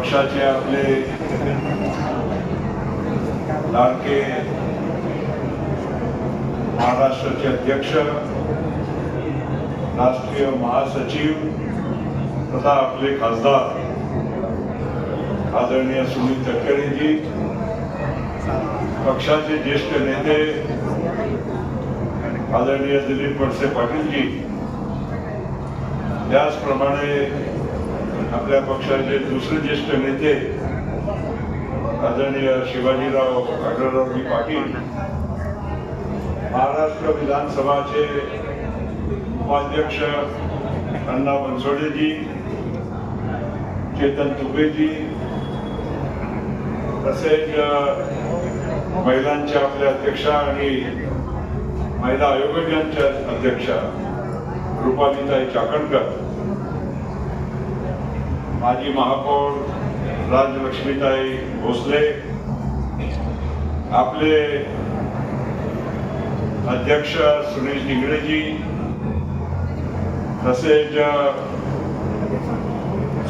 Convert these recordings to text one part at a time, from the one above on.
पक्षाचे आपले लाडके महाराष्ट्राचे अध्यक्ष राष्ट्रीय महासचिव तथा आपले खासदार आदरणीय सुनील तटकरेजी पक्षाचे ज्येष्ठ नेते आदरणीय दिलीप वळसे पाटीलजी. त्याचप्रमाणे आपल्या पक्षाचे दुसरे ज्येष्ठ नेते आदरणीय शिवाजीराव आढळरावजी पाटील महाराष्ट्र विधानसभाचे उपाध्यक्ष अण्णा बनसोडेजी चेतन तुपेजी तसेच महिलांच्या आपल्या अध्यक्षा आणि महिला आयोगाच्या अध्यक्षा रुपालीताई चाकणकर माजी महापौर राजलक्ष्मीताई भोसले आपले अध्यक्ष सुनील डिंगरेजी तसेच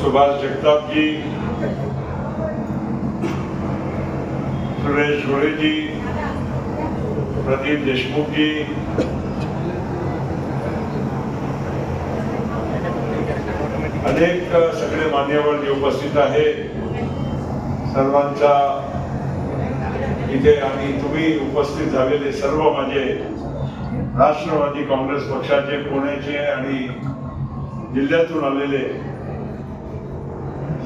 सुभाष जगतापजी सुरेश गोळेजी प्रदीप देशमुखजी अनेक सगळे मान्यवर जे उपस्थित आहे सर्वांचा इथे आणि तुम्ही उपस्थित झालेले सर्व माझे राष्ट्रवादी काँग्रेस पक्षाचे पुण्याचे आणि जिल्ह्यातून आलेले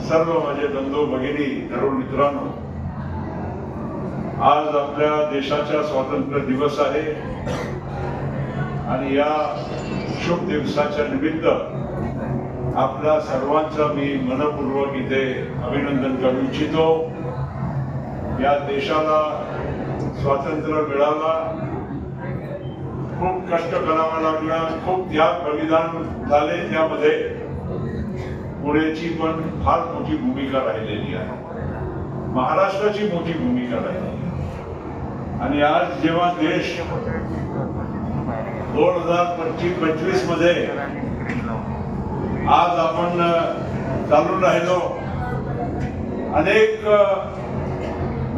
सर्व माझे बंधू भगिनी तरुण मित्रांनो आज आपल्या देशाचा स्वातंत्र्य दिवस आहे. आणि या शुभ दिवसाच्या निमित्त आपल्या सर्वांचं मी मनपूर्वक इथे अभिनंदन करू इच्छितो. या देशाला स्वातंत्र्य मिळाला. खूप कष्ट करावा लागला. खूप त्याग बलिदान झाले. त्यामध्ये पुण्याची पण फार मोठी भूमिका राहिलेली आहे. महाराष्ट्राची मोठी भूमिका राहिलेली आणि आज जेव्हा देश दोन हजार पंचवीस पंचवीसमध्ये आज आपण चालून राहिलो. अनेक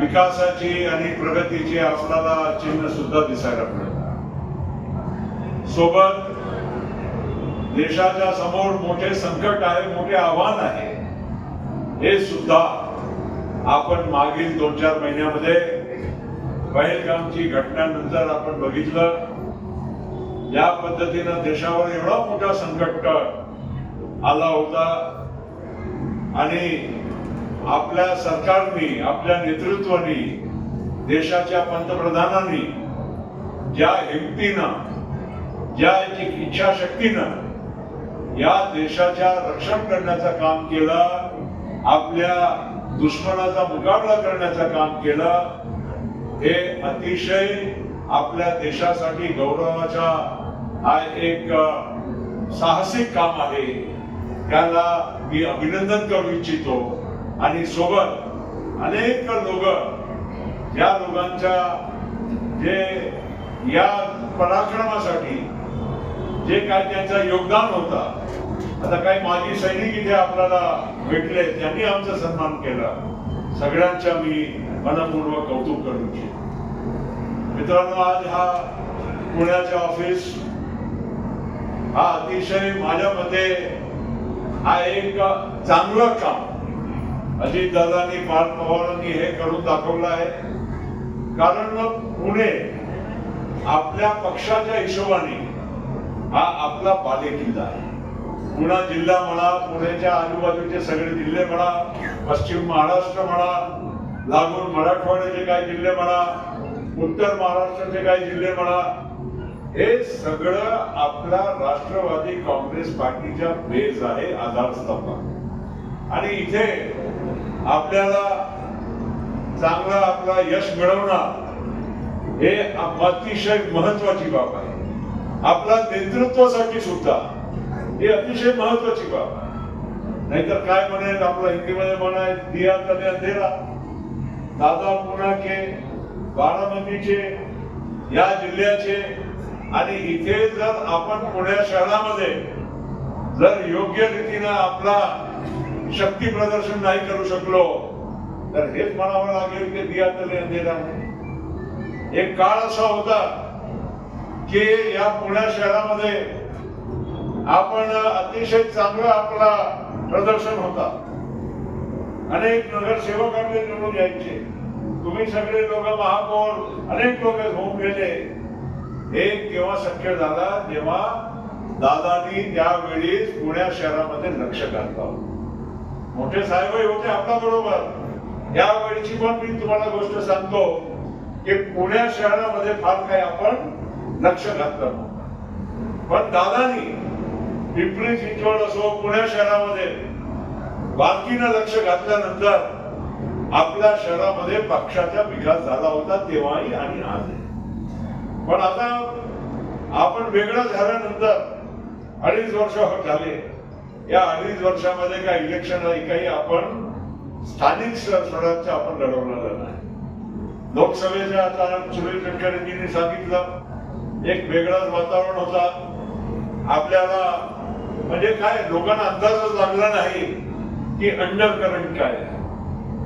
विकासाची आणि प्रगतीची आपल्याला चिन्ह सुद्धा दिसायला मिळत सोबत देशाच्या समोर मोठे संकट आहे मोठे आव्हान आहे. हे सुद्धा आपण मागील दोन चार महिन्यामध्ये पहलगामची घटनानंतर आपण बघितलं. या पद्धतीनं देशावर एवढा मोठा संकट आला होता. आणि आपल्या सरकारने आपल्या नेतृत्वाने देशाच्या पंतप्रधानांनी ज्या हिमतीनं ज्या इच्छाशक्तीनं या देशाच्या रक्षण करण्याचं काम केलं आपल्या दुश्मनाचा मुकाबला करण्याचं काम केलं हे अतिशय आपल्या देशासाठी गौरवाचा हा एक साहसिक काम आहे. त्याला मी अभिनंदन करू इच्छितो. आणि सोबत अनेक लोक या लोकांच्या जे या पराक्रमासाठी जे काय त्यांचं योगदान होता आता काही माजी सैनिक इथे आपल्याला भेटले त्यांनी आमचा सन्मान केला. सगळ्यांच्या मी मनपूर्वक कौतुक करू इच्छितो. मित्रांनो आज हा पुण्याचे ऑफिस हा अतिशय माझ्या मते हा एक चांगलं काम अजित दादांनी पार्थ पवारांनी हे करून दाखवलं आहे. कारण पुणे आपल्या पक्षाच्या हिशोबाने हा आपला बालेकिल्ला आहे. पुणा जिल्हा म्हणा पुण्याच्या आजूबाजूचे सगळे जिल्हे म्हणा पश्चिम महाराष्ट्र म्हणा लागून मराठवाड्याचे काही जिल्हे म्हणा उत्तर महाराष्ट्राचे काही जिल्हे म्हणा हे सगळं आपला राष्ट्रवादी काँग्रेस पार्टीच्या बेज आहे आधारस्तंभ आणि इथे आपल्याला चांगला आपला यश मिळवणं हे अतिशय महत्वाची बाब आहे. आपला नेतृत्वासाठी सुद्धा हे अतिशय महत्वाची बाब आहे. नाहीतर काय म्हणेल आपलं हिंदीमध्ये म्हणाय दिया तने अंधेरा. दादा पुण्याचे बारामतीचे या जिल्ह्याचे आणि इथे जर आपण पुण्या शहरामध्ये जर योग्य रीतीनं आपला शक्ती प्रदर्शन नाही करू शकलो तर हेच म्हणावं लागेल की दिया तले अंधेरा. एक काळ असा होता की या पुण्या शहरामध्ये आपण अतिशय चांगला आपला प्रदर्शन होता. अनेक नगरसेवक आपले निवडून यायचे. तुम्ही सगळे लोक महापौर अनेक लोक होऊन गेले. हे केव्हा शक्य झाला जेव्हा दादानी त्यावेळी पुण्या शहरामध्ये लक्ष घातलं. मोठे साहेबही होते आपल्या बरोबर यावेळीची पण मी तुम्हाला गोष्ट सांगतो की पुण्या शहरामध्ये फार काही आपण लक्ष घातलं पण दादानी पिंपरी चिंचवड असो पुण्या शहरामध्ये बाकीनं लक्ष घातल्यानंतर आपल्या शहरामध्ये पक्षाचा विकास झाला होता तेव्हाही आणि आजही. पण आता आपण वेगळं झाल्यानंतर अडीच वर्ष होत झाले. या अडीच वर्षामध्ये काही इलेक्शन काही आपण स्थानिक स्वराज्य आपण लढवलेलं नाही. लोकसभेच्या आता सुनील तटकरेंनी सांगितलं एक वेगळाच वातावरण होता. आपल्याला म्हणजे काय लोकांना अंदाजच लागला नाही की अंडर करंट काय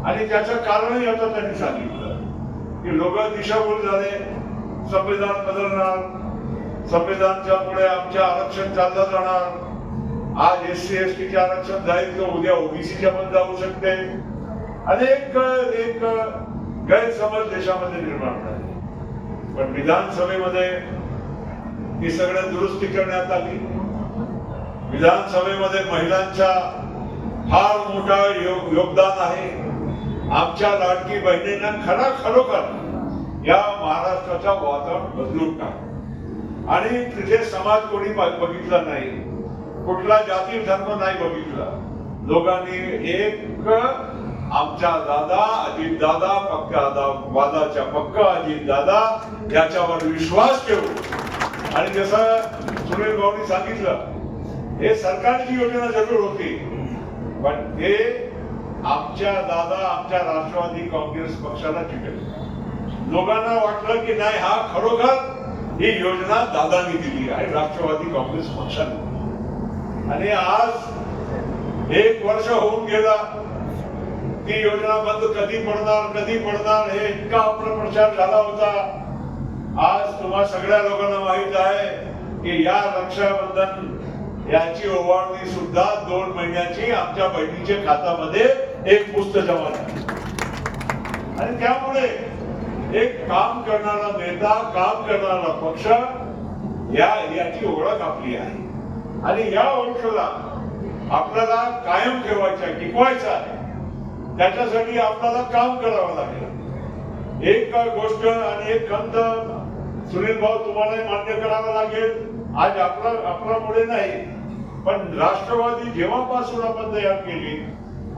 आणि त्याचं कारणही आता त्यांनी सांगितलं. की लोक दिशाभूल झाले. संविधान बदलणार संविधानच्या पुढे आमचे आरक्षण चाललं जाणार. आज एस सी एस टीचे आरक्षण जाईल तर उद्या ओबीसीच्या पण जाऊ शकते. अनेक एक गैरसमज देशामध्ये निर्माण झाले. पण विधानसभेमध्ये ही सगळं दुरुस्ती करण्यात आली. विधानसभेमध्ये महिलांच्या फार मोठा योग- योगदान आहे. आमच्या लाडकी बहिणींना खरा खरोखर या महाराष्ट्राचा वातावरण बदलून टाक आणि तिथे समाज कोणी बघितला नाही. कुठला जाती धर्म नाही बघितला. लोकांनी एक आमच्या दादा अजित दादा पक्का वादाच्या पक्का अजित दादा याच्यावर विश्वास ठेवू आणि जसं सुनील भाऊनी सांगितलं हे सरकारची योजना जरूर होती. पण ते आमच्या दादा आमच्या राष्ट्रवादी काँग्रेस पक्षाला चिकटलं लोकांना वाटलं की नाही हा खरोखर ही योजना दादानी दिली आहे राष्ट्रवादी काँग्रेस पक्षाने. आणि आज एक वर्ष होऊन गेला ती योजना बंद कधी पडणार कधी पडणार हे इतका अप्रप्रचार झाला होता. आज तुम्हा सगळ्या लोकांना माहीत आहे की या रक्षाबंधन याची ओवाळणी सुद्धा दोन महिन्याची आमच्या बहिणीच्या खात्यामध्ये एक पुस्त जमा झाली. आणि त्यामुळे एक काम करणारा नेता काम करणारा पक्ष या याची ओळख आपली आहे. आणि या ओळखला आपल्याला कायम ठेवायचा आहे आहे. त्याच्यासाठी आपल्याला काम करावं लागेल. एक गोष्ट आणि एक खंत सुनील भाऊ तुम्हालाही मान्य करावा लागेल. आज आपला आपल्यामुळे नाही पण राष्ट्रवादी जेव्हापासून आपण तयार केली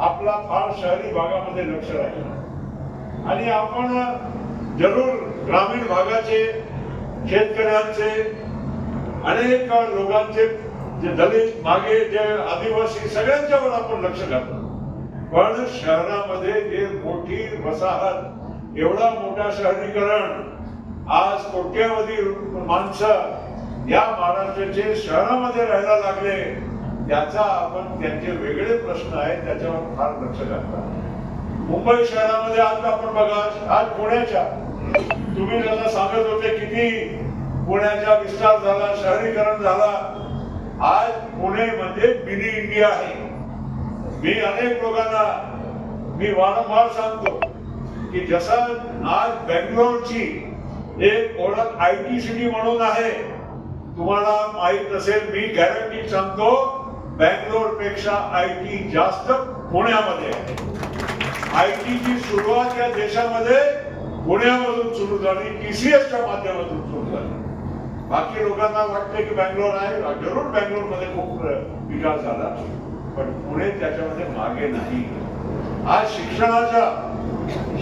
आपला फार शहरी भागामध्ये लक्ष राहिलं. आणि आपण जरूर ग्रामीण भागाचे शेतकऱ्यांचे अनेक लोकांचे जे दलित मागे जे आदिवासी सगळ्यांच्यावर आपण लक्ष घालतो. पण शहरामध्ये जे मोठी वसाहत एवढा मोठा शहरीकरण आज कोट्यावधी माणसं या महाराष्ट्राचे शहरामध्ये राहायला लागले त्याचा आपण त्यांचे वेगळे प्रश्न आहेत त्याच्यावर फार लक्ष घालतात मुंबई शहरामध्ये आज आपण बघा आज पुण्याच्या. तुम्ही जसं सांगत होते किती पुण्याचा विस्तार झाला शहरीकरण झाला. आज पुणे म्हणजे मिनी इंडिया आहे. मी अनेक लोकांना मी वारंवार सांगतो की जसा आज बेंगलोरची एक ओळख आय टी सिटी म्हणून आहे तुम्हाला माहीत असेल मी गॅरंटी सांगतो बेंगलोरपेक्षा आय टी जास्त पुण्यामध्ये. आहे आय टीची सुरुवात या देशामध्ये पुण्यामधून सुरू झाली टीसीएसच्या माध्यमातून सुरू झाली. बाकी लोकांना वाटतं की बँगलोर आहे जरूर बँगलोरमध्ये खूप विकास झाला. पण पुणे त्याच्यामध्ये मागे नाही. आज शिक्षणाच्या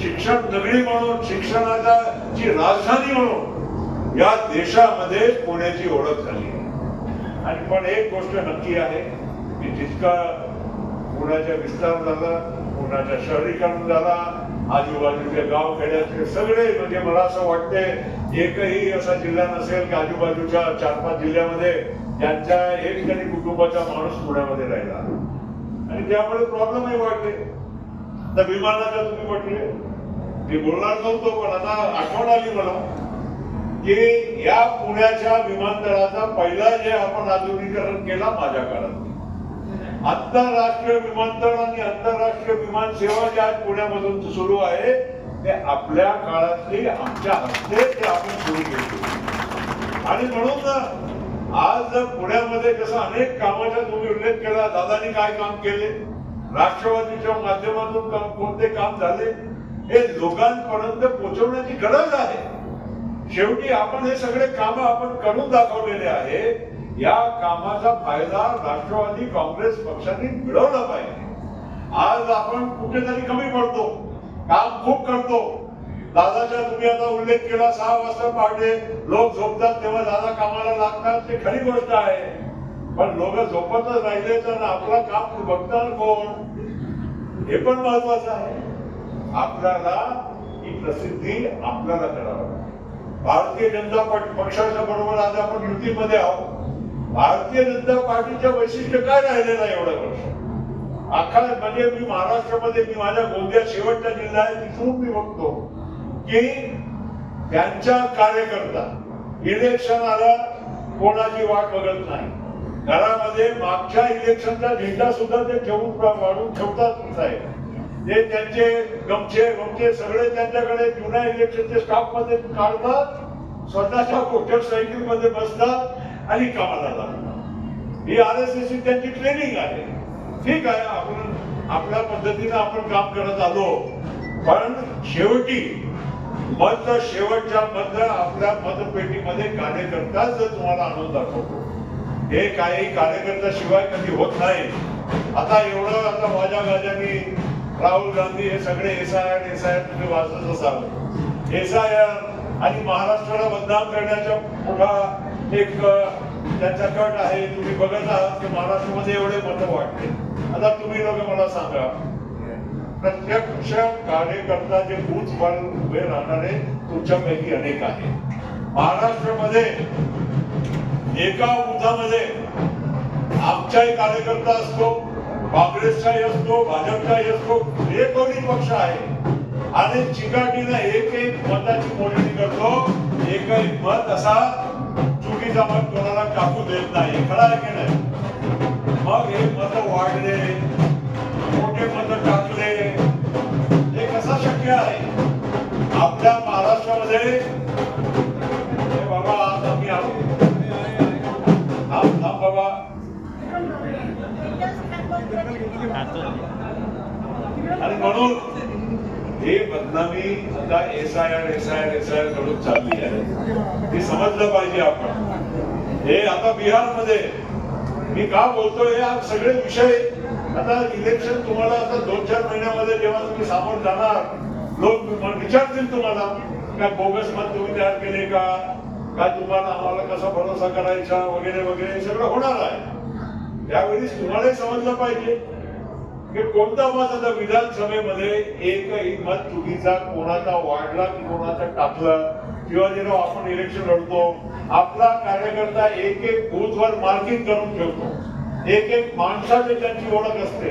शिक्षण नगरी म्हणून शिक्षणाच्या ची राजधानी म्हणून या देशामध्ये पुण्याची ओळख झाली. आणि पण एक गोष्ट नक्की आहे की जितका पुण्याचा विस्तार झाला पुण्याचा शहरीकरण झाला आजूबाजूचे गाव खेड्यातले सगळे म्हणजे मला असं वाटते एकही असा जिल्हा नसेल की आजूबाजूच्या चार पाच जिल्ह्यामध्ये त्यांच्या एक तरी कुटुंबाचा माणूस पुण्यामध्ये राहिला. आणि त्यामुळे प्रॉब्लेमही वाढले. तर विमानाच्या तुम्ही म्हटले मी बोलणार नव्हतो पण आता आठवण आली मला की या पुण्याच्या विमानतळाचा पहिला जे आपण आधुनिकीकरण केला माझ्या काळात आंतरराष्ट्रीय विमानतळ आणि आंतरराष्ट्रीय विमान सेवा जी आज पुण्यामधून सुरू आहे ते आपल्या काळातली आमच्या हस्ते ते आपण सुरू केली. आणि म्हणून ना, आज पुण्यामध्ये जसं अनेक कामाचा तुम्ही उल्लेख केला दादानी काय काम केले राष्ट्रवादीच्या माध्यमातून काम कोणते काम झाले हे लोकांपर्यंत पोहोचवण्याची गरज आहे. शेवटी आपण हे सगळे काम आपण करून दाखवलेले आहे. या कामाचा फायदा राष्ट्रवादी काँग्रेस पक्षाने मिळवला पाहिजे. आज आपण कुठेतरी कमी पडतो काम खूप करतो. दादाच्या तुम्ही आता उल्लेख केला सहा वाजता पहाटे लोक झोपतात तेव्हा दादा कामाला लागतात ते खरी गोष्ट आहे. पण लोक झोपतच राहिले तर आपला काम बघतात कोण? हे पण महत्वाचं आहे. आपल्याला ही प्रसिद्धी आपल्याला करावी. भारतीय जनता पक्षाच्या बरोबर आज आपण युतीमध्ये आहोत. भारतीय जनता पार्टीचं वैशिष्ट्य काय राहिलेलं आहे एवढं वर्ष अख्खा म्हणजे मी महाराष्ट्रामध्ये मी माझ्या गोंदिया शेवटचा जिल्हा आहे तिथून मी बघतो की त्यांच्या कार्यकर्ता इलेक्शन आला कोणाची वाट बघत नाही. घरामध्ये मागच्या इलेक्शनचा झेंडा सुद्धा ते ठेवून वाढून ठेवतात साहेब. ते त्यांचे गमचे गमचे सगळे त्यांच्याकडे जुन्या इलेक्शनचे स्टाफमध्ये काढतात स्वतःच्या मोटरसायकलमध्ये बसतात आणि कामाला लागतात ही आर एस एस त्यांची ट्रेनिंग आहे. ठीक आहे आपण आपल्या पद्धतीने आपण काम करत आलो. पण शेवटी मत शेवटच्या मत आपल्या मतपेटीमध्ये कार्यकर्ताच तुम्हाला आणून दाखवतो. हे काही कार्यकर्ता शिवाय कधी होत नाही. आता एवढं आता माझ्या गाजाने राहुल गांधी हे सगळे S I R S I R तुम्ही वाचत असाल. एस आय आर आणि महाराष्ट्राला बदनाम करण्याच्या मोठा एक त्यांचा कट आहे तुम्ही बघत आहात की महाराष्ट्रामध्ये एवढे मत वाटते आता तुम्ही लोक मला सांगा. प्रत्यक्ष कार्यकर्ता जे बूथवर उभे राहणारे तुमच्यापैकी अनेक आहे महाराष्ट्रामध्ये एका बुथामध्ये आमचाही कार्यकर्ता असतो काँग्रेसचाही असतो भाजपचाही असतो हे कोणी पक्ष आहे? आणि चिकाटीनं एक एक मताची मोजणी करतो. एक एक मत असा चुकीचा मत कोणाला टाकू देत नाही. खरं की नाही? मग हे मत वाढले मोठे मत टाकले. हे कसं शक्य आहे? आपल्या महाराष्ट्रामध्ये बाबा आज आम्ही आलो. थांब बाबा. आणि म्हणून हे बदनामी आता S I R S I R S I आरकडून चालली आहे. हे समजलं पाहिजे आपण. हे आता बिहारमध्ये मी का बोलतोय हे सगळे विषय आता इलेक्शन तुम्हाला आता दोन चार महिन्यामध्ये जेव्हा तुम्ही सामोर जाणार लोक विचारतील तुम्हाला काय बोगस मत तुम्ही तयार केले का? काय तुम्हाला आम्हाला कसा भरोसा करायचा? वगैरे वगैरे हे सगळं होणार आहे. त्यावेळेस तुम्हालाही समजलं पाहिजे की कोणता मत आता विधानसभेमध्ये एकही मत चुकीचा कोणाचा वाढला की कोणाचा टाकला किंवा जेव्हा आपण इलेक्शन लढतो आपला कार्यकर्ता एक एक बूथवर मार्किंग करून ठेवतो. एक एक माणसाची त्यांची ओळख असते.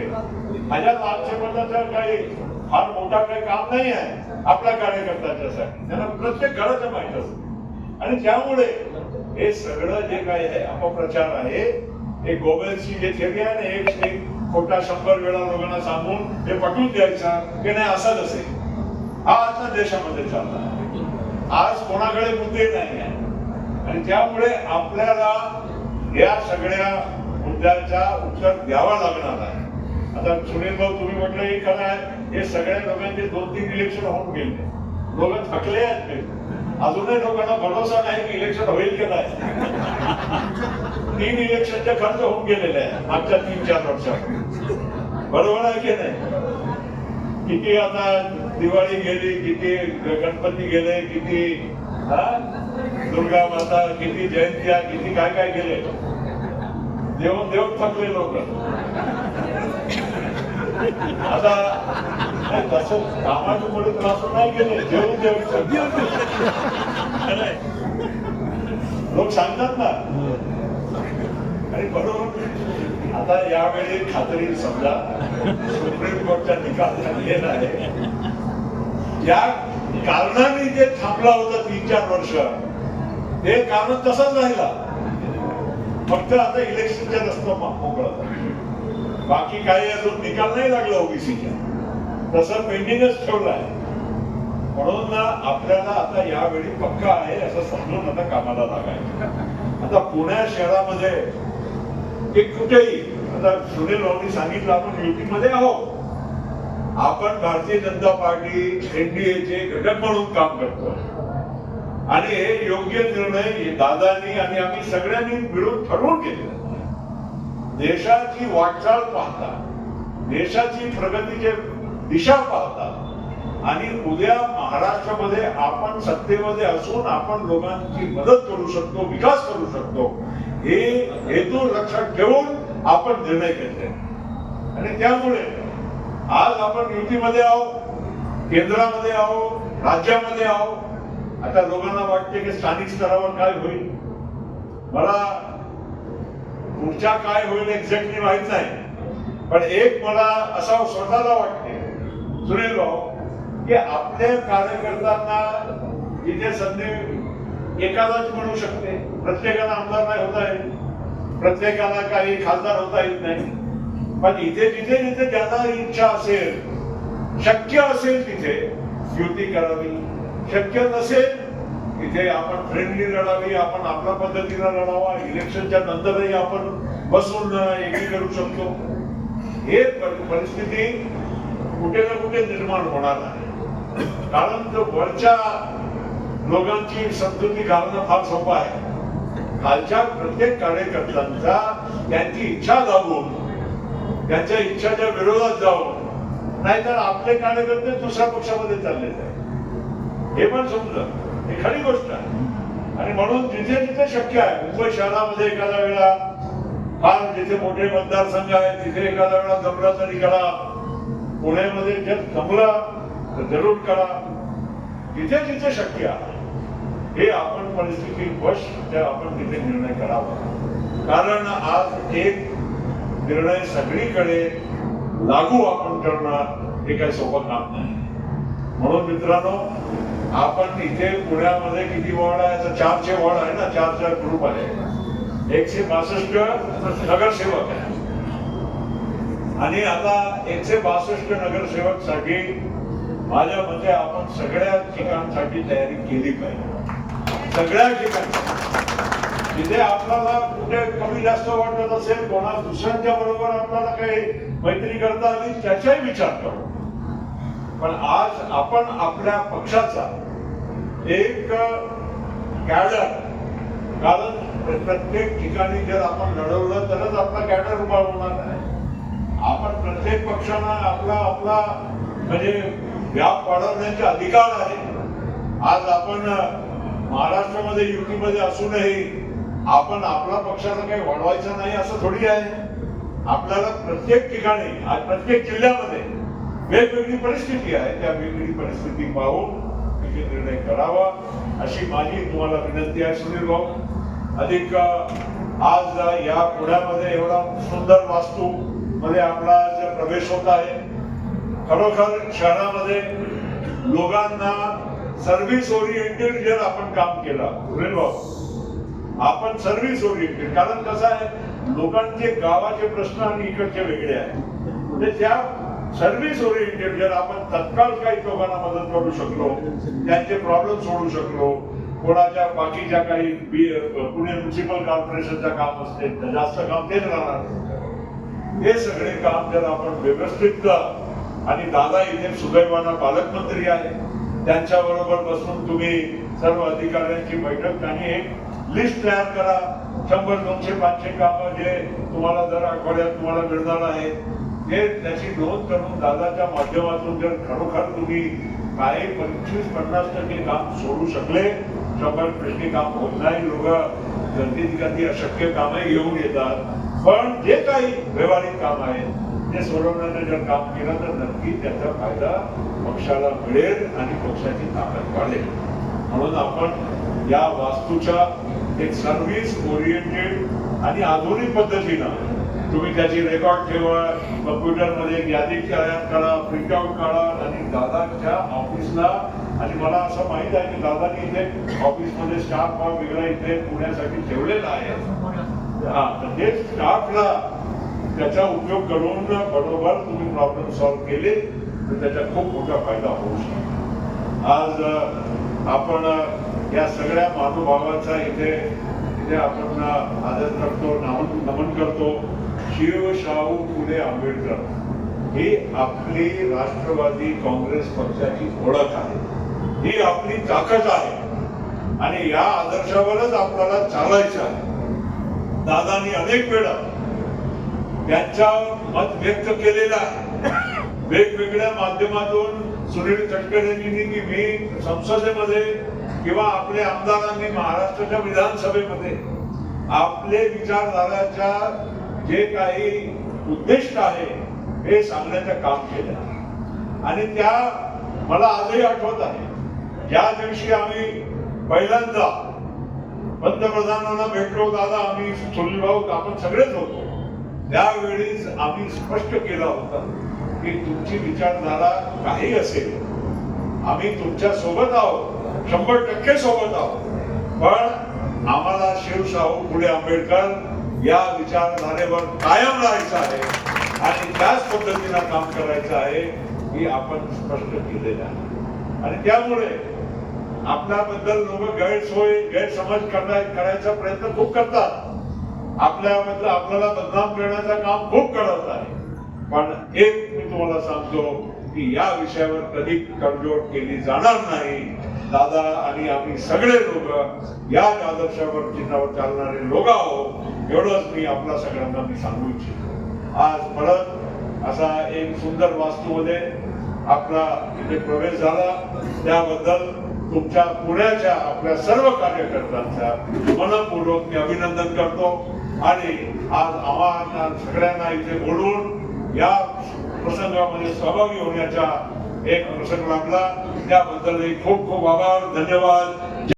माझ्या आक्षेपणाचं काही फार मोठा काही काम नाही आहे आपल्या कार्यकर्त्याचा त्यांना प्रत्येक घराचं माहीत असत. आणि त्यामुळे हे सगळं जे काही आहे अपप्रचार आहे हे गोबेलची जे थेरी आहे ना एक एक खोटा शंभर वेळा लोकांना सांगून हे पटवून द्यायचा की नाही असंच असेल. हा आता देशामध्ये चालला. आज कोणाकडे मुद्दे नाही आहे. आणि त्यामुळे आपल्याला या सगळ्या मुद्द्याचा उत्तर द्यावा लागणार आहे. आता सुनील भाऊ तुम्ही म्हटलं हे खरं आहे. हे सगळ्या लोकांचे दोन तीन इलेक्शन होऊन गेले. लोक थकले आहेत ते. अजूनही लोकांना भरोसा नाही की इलेक्शन होईल की नाही. तीन इलेक्शनचे खर्च होऊन गेलेले आहे मागच्या तीन चार वर्षात. बरोबर आहे की नाही? किती आता दिवाळी गेली किती गणपती गेले किती हा? दुर्गा माता किती जयंत्या किती काय काय केले देऊन देऊन थकले लोक. आता तसं कामाचे पुढे त्रास नाही केले जेवून देऊन लोक सांगतात ना. आणि बरोबर. आता यावेळी खात्री समजा सुप्रीम कोर्टचा निकाल झालेला आहे. या कारणाने जे थांबला होता तीन चार वर्ष हे कारण तसंच राहिला. फक्त आता इलेक्शनच्या रस्ता मोकळा बाकी काही अजून निकाल नाही लागला ओबीसीच्या. तसं पेंडिंगच ठेवलाय म्हणून ना आपल्याला आता यावेळी पक्का आहे असं समजून आता कामाला लागायचं आता पुण्या शहरामध्ये एक कुठेही आता सुनील भाऊनी सांगितलं आपण युतीमध्ये आहोत. आपण भारतीय जनता पार्टी एनडीएचे घटक म्हणून काम करतो आणि हे योग्य निर्णय दादानी आणि आम्ही सगळ्यांनी मिळून ठरवून घेतले देशाची वाटचाल पाहता देशाची प्रगतीची दिशा पाहता आणि उद्या महाराष्ट्रामध्ये आपण सत्तेमध्ये असून आपण लोकांची मदत करू शकतो विकास करू शकतो हे हेतू लक्षात ठेवून आपण निर्णय घेतले. आणि त्यामुळे आज आपण युतीमध्ये आहो केंद्रामध्ये आहो राज्यामध्ये आहो आता लोकांना वाटते की स्थानिक स्तरावर काय होईल? मला पुढच्या काय होईल एक्झॅक्टली माहीत नाही. पण एक मला असा स्वतःला वाटते सुनील भाऊ की आपल्या कार्यकर्त्यांना इथे संधी एकालाच मिळू शकते. प्रत्येकाला आमदार नाही होता येईल प्रत्येकाला काही खासदार होता येत नाही. पण इथे जिथे जिथे ज्यांना इच्छा असेल शक्य असेल तिथे युती करावी. शक्य नसेल इथे आपण फ्रेंडली लढावी आपण आपल्या पद्धतीनं लढावा इलेक्शनच्या नंतरही आपण बसून एकी करू शकतो. हे परिस्थिती कुठे ना कुठे निर्माण होणार आहे. कारण तो वरच्या लोकांची समजुती घालणं फार सोपं आहे. खालच्या प्रत्येक कार्यकर्त्यांचा त्यांची इच्छा दाबून त्यांच्या इच्छाच्या विरोधात जाऊन नाहीतर आपले कार्यकर्ते दुसऱ्या पक्षामध्ये चालले जाईल. हे पण समजलं हे खरी गोष्ट आहे. आणि म्हणून जिथे जिथे शक्य आहे मुंबई शहरामध्ये एखाद्या वेळा फार जिथे मोठे मतदारसंघ आहेत तिथे एखाद्या वेळा जमला तरी करा. पुण्यामध्ये जर जमला तर जरूर करा. जिथे जिथे शक्य आहे हे आपण परिस्थिती वश त्या आपण तिथे निर्णय करावा. कारण आज एक निर्णय सगळीकडे लागू आपण करणं हे काही सोपं काम नाही. म्हणून मित्रांनो आपण इथे पुण्यामध्ये किती वॉर्ड आहे? तर चारशे वॉर्ड आहे ना चार चार ग्रुप आहे. एकशे बासष्ट नगरसेवक आहे. आणि आता एकशे बासष्ट नगरसेवकसाठी माझ्या मते आपण सगळ्या ठिकाणसाठी तयारी केली पाहिजे. सगळ्या ठिकाणी. जिथे आपल्याला कुठे कमी जास्त वाटत असेल कोणा दुसऱ्यांच्या बरोबर आपल्याला काही मैत्री करता आली त्याचाही विचार करू. पण आज आपण आपल्या पक्षाचा एक कॅडर कारण प्रत्येक ठिकाणी जर आपण लढवलं तरच आपला कॅडर उभा होणार नाही आपण प्रत्येक पक्षांना आपला आपला म्हणजे व्याप वाढवण्याचे अधिकार आहे. आज आपण महाराष्ट्रामध्ये युतीमध्ये असूनही आपण आपला पक्षाला काही वाढवायचं नाही असं थोडी आहे. आपल्याला प्रत्येक ठिकाणी आज प्रत्येक जिल्ह्यामध्ये वेगवेगळी परिस्थिती आहे. त्या वेगवेगळी परिस्थिती पाहून तिथे निर्णय करावा अशी माझी तुम्हाला विनंती आहे सुनील भाऊ अधिक आज या पुण्यामध्ये एवढा सुंदर वास्तू मध्ये आपला आज प्रवेश होत आहे खरोखर शहरामध्ये लोकांना सर्व्हिस ओरिएंटेड जर आपण काम केलं सुनील भाऊ आपण सर्व्हिस ओरिएंटेड कारण कसं आहे लोकांचे गावाचे प्रश्न आणि इकडचे वेगळे आहेत. म्हणजे त्या सर्व्हिस ओरिएंटेड जर आपण तत्काळ काही लोकांना मदत करू शकलो त्यांचे प्रॉब्लेम सोडू शकलो कोणाच्या बाकीच्या काही पुणे म्युन्सिपल कॉर्पोरेशनचं काम असते जास्त काम तेच राहणार. हे सगळे काम जर आपण व्यवस्थित आणि दादा इथे सुदैवाना पालकमंत्री आहे त्यांच्या बरोबर बसून तुम्ही सर्व अधिकाऱ्यांची बैठक आणि एक लिस्ट तयार करा. शंभर दोनशे पाचशे कामं जे तुम्हाला दर आठवड्यात तुम्हाला मिळणार आहे हे त्याची नोंद करून दादाच्या माध्यमातून जर खरोखर तुम्ही काही पंचवीस पन्नास टक्के काम सोडू शकले शंभर टक्के काम होत नाही लोक गर्दीत गर्दी अशक्य कामही घेऊन येतात. पण जे काही व्यवहारिक काम आहे ते सोडवण्याचं जर काम केलं तर नक्की त्याचा फायदा पक्षाला मिळेल आणि पक्षाची ताकद वाढेल. म्हणून आपण या वास्तूच्या एक सर्व्हिस ओरिएंटेड आणि आधुनिक पद्धतीनं तुम्ही त्याची रेकॉर्ड ठेवा कम्प्युटरमध्ये यादी तयार करा प्रिंट काढा आणि दादाच्या ऑफिसला आणि मला असं माहीत आहे की दादानी इथे ऑफिसमध्ये स्टाफ हा वेगळा इथे पुण्यासाठी ठेवलेला आहे. हा तर ते स्टाफला त्याचा उपयोग करून बरोबर तुम्ही प्रॉब्लेम सॉल्व्ह केले तर त्याचा खूप मोठा फायदा होऊ शकतो. आज आपण या सगळ्या महानुभावाचा इथे इथे आपण आदर करतो नमन नमन करतो. शिव शाहू फुले आंबेडकर हे आपली राष्ट्रवादी काँग्रेस पक्षाची ओळख आहे. ही आपली ताकद आहे. आणि या आदर्शावरच आपल्याला चालायचं आहे. दादानी अनेक वेळा त्यांच्या मत व्यक्त केलेलं आहे. वेगवेगळ्या माध्यमातून सुनील तटकरेंनी की मी संसदेमध्ये किंवा आपले आमदारांनी महाराष्ट्राच्या विधानसभेमध्ये आपले विचारधाराच्या जे काही उद्दिष्ट आहे हे सांगण्याचं काम केलं. आणि त्या मला आजही आठवत आहे. ज्या दिवशी आम्ही पहिल्यांदा पंतप्रधानांना भेटलो दादा आम्ही सुनील भाऊ आपण सगळेच होतो. त्यावेळीच आम्ही स्पष्ट केला होता की तुमची विचारधारा काही असेल आम्ही तुमच्यासोबत आहोत शंभर टक्के सोबत आहोत. पण आम्हाला शिवशाहू पुढे आंबेडकर या विचारधारेवर कायम राहायचं आहे आणि त्याच पद्धतीनं काम करायचं आहे की आपण स्पष्ट केलेलं आहे. आणि त्यामुळे आपल्याबद्दल लोक गैरसोय गैरसमज करण्या करायचा प्रयत्न खूप करतात. आपल्याबद्दल आपल्याला बदनाम करण्याचं काम खूप करत आहे. पण एक मी तुम्हाला सांगतो की या विषयावर कधी तडजोड केली जाणार नाही. दादा आणि आम्ही सगळे लोक या आदर्शावर चिन्हावर चालणारे लोक आहोत. एवढंच मी आपल्या सगळ्यांना मी सांगू इच्छितो. आज परत असा एक सुंदर वास्तूमध्ये आपला इथे प्रवेश झाला. त्याबद्दल तुमच्या पुण्याच्या आपल्या सर्व कार्यकर्त्यांचा मनपूर्वक मी अभिनंदन करतो. आणि आज आव्हाना सगळ्यांना इथे बोलून या प्रसंगामध्ये सहभागी होण्याचा एक प्रसंग लागला त्याबद्दल खूप खूप आभार. धन्यवाद.